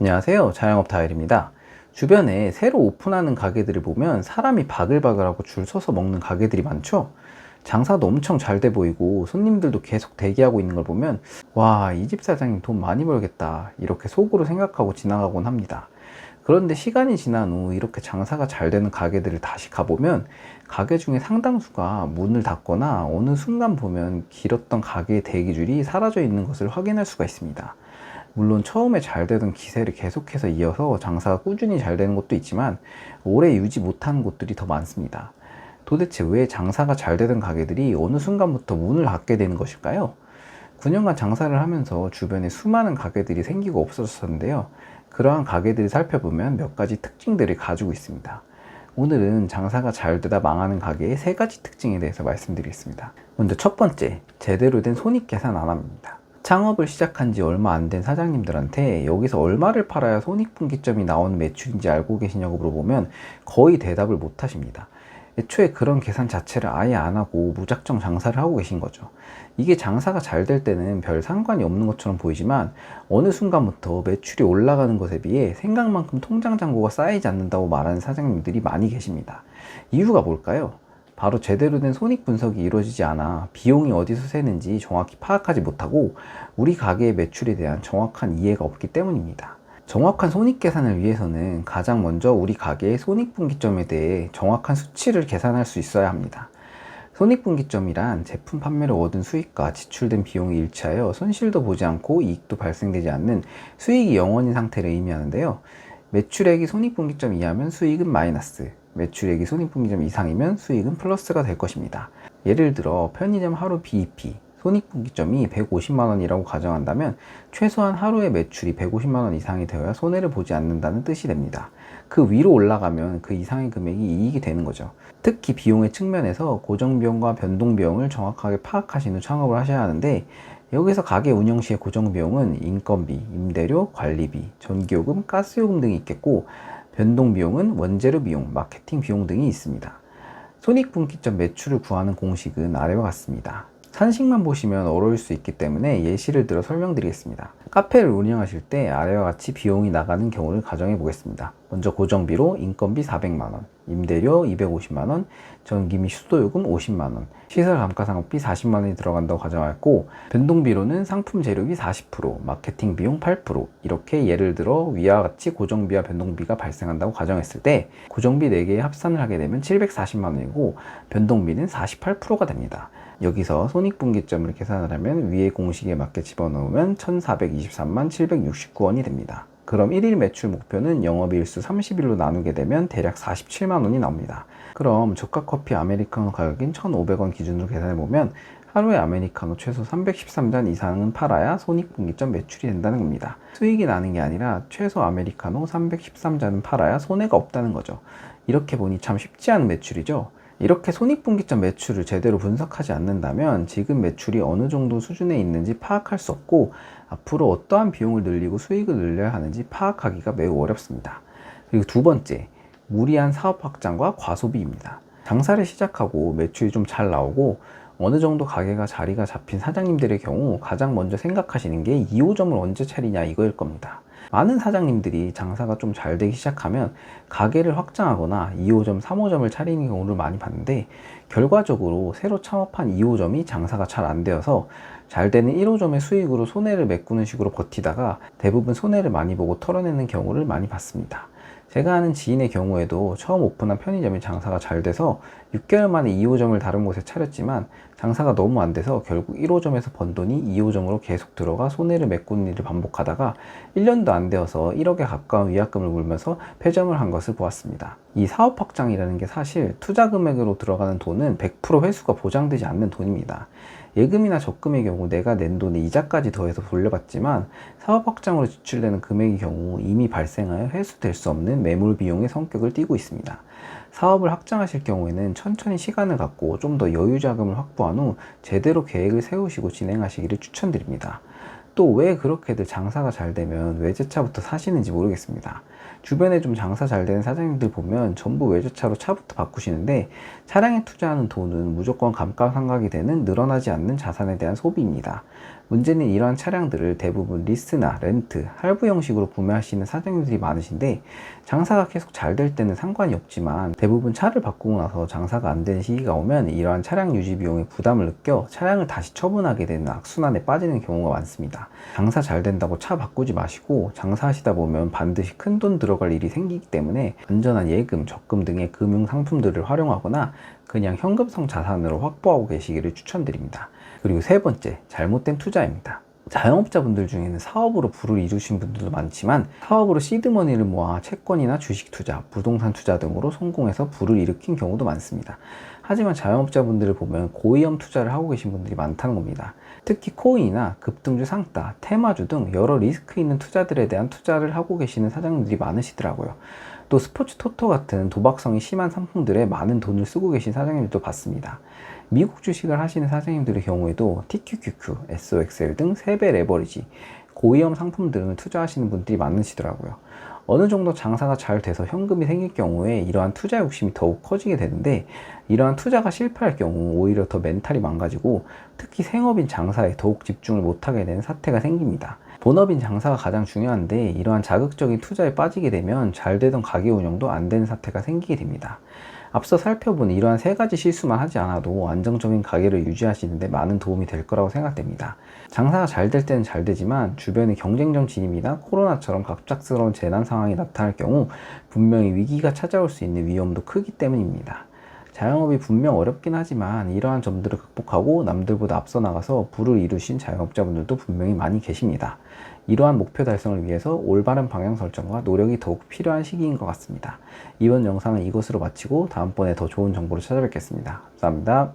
안녕하세요. 자영업 다일입니다. 주변에 새로 오픈하는 가게들을 보면 사람이 바글바글하고 줄 서서 먹는 가게들이 많죠? 장사도 엄청 잘 돼 보이고 손님들도 계속 대기하고 있는 걸 보면 와, 이 집 사장님 돈 많이 벌겠다. 이렇게 속으로 생각하고 지나가곤 합니다. 그런데 시간이 지난 후 이렇게 장사가 잘 되는 가게들을 다시 가보면 가게 중에 상당수가 문을 닫거나 어느 순간 보면 길었던 가게의 대기줄이 사라져 있는 것을 확인할 수가 있습니다. 물론 처음에 잘 되던 기세를 계속해서 이어서 장사가 꾸준히 잘 되는 곳도 있지만 오래 유지 못하는 곳들이 더 많습니다. 도대체 왜 장사가 잘 되던 가게들이 어느 순간부터 문을 닫게 되는 것일까요? 9년간 장사를 하면서 주변에 수많은 가게들이 생기고 없어졌었는데요. 그러한 가게들을 살펴보면 몇 가지 특징들을 가지고 있습니다. 오늘은 장사가 잘 되다 망하는 가게의 세 가지 특징에 대해서 말씀드리겠습니다. 먼저 첫 번째, 제대로 된 손익 계산 안 합니다. 창업을 시작한 지 얼마 안 된 사장님들한테 여기서 얼마를 팔아야 손익분기점이 나오는 매출인지 알고 계시냐고 물어보면 거의 대답을 못 하십니다. 애초에 그런 계산 자체를 아예 안 하고 무작정 장사를 하고 계신 거죠. 이게 장사가 잘 될 때는 별 상관이 없는 것처럼 보이지만 어느 순간부터 매출이 올라가는 것에 비해 생각만큼 통장 잔고가 쌓이지 않는다고 말하는 사장님들이 많이 계십니다. 이유가 뭘까요? 바로 제대로 된 손익 분석이 이루어지지 않아 비용이 어디서 새는지 정확히 파악하지 못하고 우리 가게의 매출에 대한 정확한 이해가 없기 때문입니다. 정확한 손익 계산을 위해서는 가장 먼저 우리 가게의 손익분기점에 대해 정확한 수치를 계산할 수 있어야 합니다. 손익분기점이란 제품 판매로 얻은 수익과 지출된 비용이 일치하여 손실도 보지 않고 이익도 발생되지 않는 수익이 영원인 상태를 의미하는데요. 매출액이 손익분기점 이하면 수익은 마이너스, 매출액이 손익분기점 이상이면 수익은 플러스가 될 것입니다. 예를 들어 편의점 하루 BEP, 손익분기점이 150만 원이라고 가정한다면 최소한 하루의 매출이 150만 원 이상이 되어야 손해를 보지 않는다는 뜻이 됩니다. 그 위로 올라가면 그 이상의 금액이 이익이 되는 거죠. 특히 비용의 측면에서 고정비용과 변동비용을 정확하게 파악하신 후 창업을 하셔야 하는데 여기서 가게 운영 시의 고정비용은 인건비, 임대료, 관리비, 전기요금, 가스요금 등이 있겠고 변동 비용은 원재료 비용, 마케팅 비용 등이 있습니다. 손익분기점 매출을 구하는 공식은 아래와 같습니다. 산식만 보시면 어려울 수 있기 때문에 예시를 들어 설명드리겠습니다. 카페를 운영하실 때 아래와 같이 비용이 나가는 경우를 가정해 보겠습니다. 먼저 고정비로 인건비 400만원, 임대료 250만원, 전기 및 수도요금 50만원, 시설 감가상각비 40만원이 들어간다고 가정하였고 변동비로는 상품 재료비 40%, 마케팅 비용 8% 이렇게 예를 들어 위와 같이 고정비와 변동비가 발생한다고 가정했을 때 고정비 4개의 합산을 하게 되면 740만원이고 변동비는 48%가 됩니다. 여기서 손익분기점을 계산을 하면 위의 공식에 맞게 집어넣으면 1423만 769원이 됩니다. 그럼 1일 매출 목표는 영업일수 30일로 나누게 되면 대략 47만 원이 나옵니다. 그럼 저가 커피 아메리카노 가격인 1,500원 기준으로 계산해 보면 하루에 아메리카노 최소 313잔 이상은 팔아야 손익분기점 매출이 된다는 겁니다. 수익이 나는 게 아니라 최소 아메리카노 313잔은 팔아야 손해가 없다는 거죠. 이렇게 보니 참 쉽지 않은 매출이죠. 이렇게 손익분기점 매출을 제대로 분석하지 않는다면 지금 매출이 어느 정도 수준에 있는지 파악할 수 없고 앞으로 어떠한 비용을 늘리고 수익을 늘려야 하는지 파악하기가 매우 어렵습니다. 그리고 두 번째, 무리한 사업 확장과 과소비입니다. 장사를 시작하고 매출이 좀 잘 나오고 어느 정도 가게가 자리가 잡힌 사장님들의 경우 가장 먼저 생각하시는 게 2호점을 언제 차리냐 이거일 겁니다. 많은 사장님들이 장사가 좀 잘 되기 시작하면 가게를 확장하거나 2호점, 3호점을 차리는 경우를 많이 봤는데 결과적으로 새로 창업한 2호점이 장사가 잘 안 되어서 잘 되는 1호점의 수익으로 손해를 메꾸는 식으로 버티다가 대부분 손해를 많이 보고 털어내는 경우를 많이 봤습니다. 제가 아는 지인의 경우에도 처음 오픈한 편의점이 장사가 잘 돼서 6개월 만에 2호점을 다른 곳에 차렸지만 장사가 너무 안 돼서 결국 1호점에서 번 돈이 2호점으로 계속 들어가 손해를 메꾸는 일을 반복하다가 1년도 안 되어서 1억에 가까운 위약금을 물면서 폐점을 한 것을 보았습니다. 이 사업 확장이라는 게 사실 투자 금액으로 들어가는 돈은 100% 회수가 보장되지 않는 돈입니다. 예금이나 적금의 경우 내가 낸 돈에 이자까지 더해서 돌려받지만 사업 확장으로 지출되는 금액의 경우 이미 발생하여 회수될 수 없는 매물 비용의 성격을 띠고 있습니다. 사업을 확장하실 경우에는 천천히 시간을 갖고 좀 더 여유 자금을 확보한 후 제대로 계획을 세우시고 진행하시기를 추천드립니다. 또 왜 그렇게들 장사가 잘 되면 외제차부터 사시는지 모르겠습니다. 주변에 좀 장사 잘 되는 사장님들 보면 전부 외제차로 차부터 바꾸시는데 차량에 투자하는 돈은 무조건 감가상각이 되는 늘어나지 않는 자산에 대한 소비입니다. 문제는 이러한 차량들을 대부분 리스나 렌트, 할부 형식으로 구매하시는 사장님들이 많으신데 장사가 계속 잘 될 때는 상관이 없지만 대부분 차를 바꾸고 나서 장사가 안 되는 시기가 오면 이러한 차량 유지 비용에 부담을 느껴 차량을 다시 처분하게 되는 악순환에 빠지는 경우가 많습니다. 장사 잘 된다고 차 바꾸지 마시고 장사하시다 보면 반드시 큰 돈 들어갈 일이 생기기 때문에 안전한 예금, 적금 등의 금융 상품들을 활용하거나 그냥 현금성 자산으로 확보하고 계시기를 추천드립니다. 그리고 세 번째, 잘못된 투자입니다. 자영업자분들 중에는 사업으로 부를 이루신 분들도 많지만 사업으로 시드머니를 모아 채권이나 주식 투자, 부동산 투자 등으로 성공해서 부를 일으킨 경우도 많습니다. 하지만 자영업자분들을 보면 고위험 투자를 하고 계신 분들이 많다는 겁니다. 특히 코인이나 급등주 상따, 테마주 등 여러 리스크 있는 투자들에 대한 투자를 하고 계시는 사장님들이 많으시더라고요. 또 스포츠 토토 같은 도박성이 심한 상품들에 많은 돈을 쓰고 계신 사장님들도 봤습니다. 미국 주식을 하시는 사장님들의 경우에도 TQQQ, SOXL 등 세배 레버리지, 고위험 상품 등을 투자하시는 분들이 많으시더라고요. 어느 정도 장사가 잘 돼서 현금이 생길 경우에 이러한 투자 욕심이 더욱 커지게 되는데 이러한 투자가 실패할 경우 오히려 더 멘탈이 망가지고 특히 생업인 장사에 더욱 집중을 못하게 되는 사태가 생깁니다. 본업인 장사가 가장 중요한데 이러한 자극적인 투자에 빠지게 되면 잘 되던 가게 운영도 안 되는 사태가 생기게 됩니다. 앞서 살펴본 이러한 세 가지 실수만 하지 않아도 안정적인 가게를 유지하시는데 많은 도움이 될 거라고 생각됩니다. 장사가 잘 될 때는 잘 되지만 주변에 경쟁점 진입이나 코로나처럼 갑작스러운 재난 상황이 나타날 경우 분명히 위기가 찾아올 수 있는 위험도 크기 때문입니다. 자영업이 분명 어렵긴 하지만 이러한 점들을 극복하고 남들보다 앞서 나가서 부를 이루신 자영업자분들도 분명히 많이 계십니다. 이러한 목표 달성을 위해서 올바른 방향 설정과 노력이 더욱 필요한 시기인 것 같습니다. 이번 영상은 이것으로 마치고 다음번에 더 좋은 정보로 찾아뵙겠습니다. 감사합니다.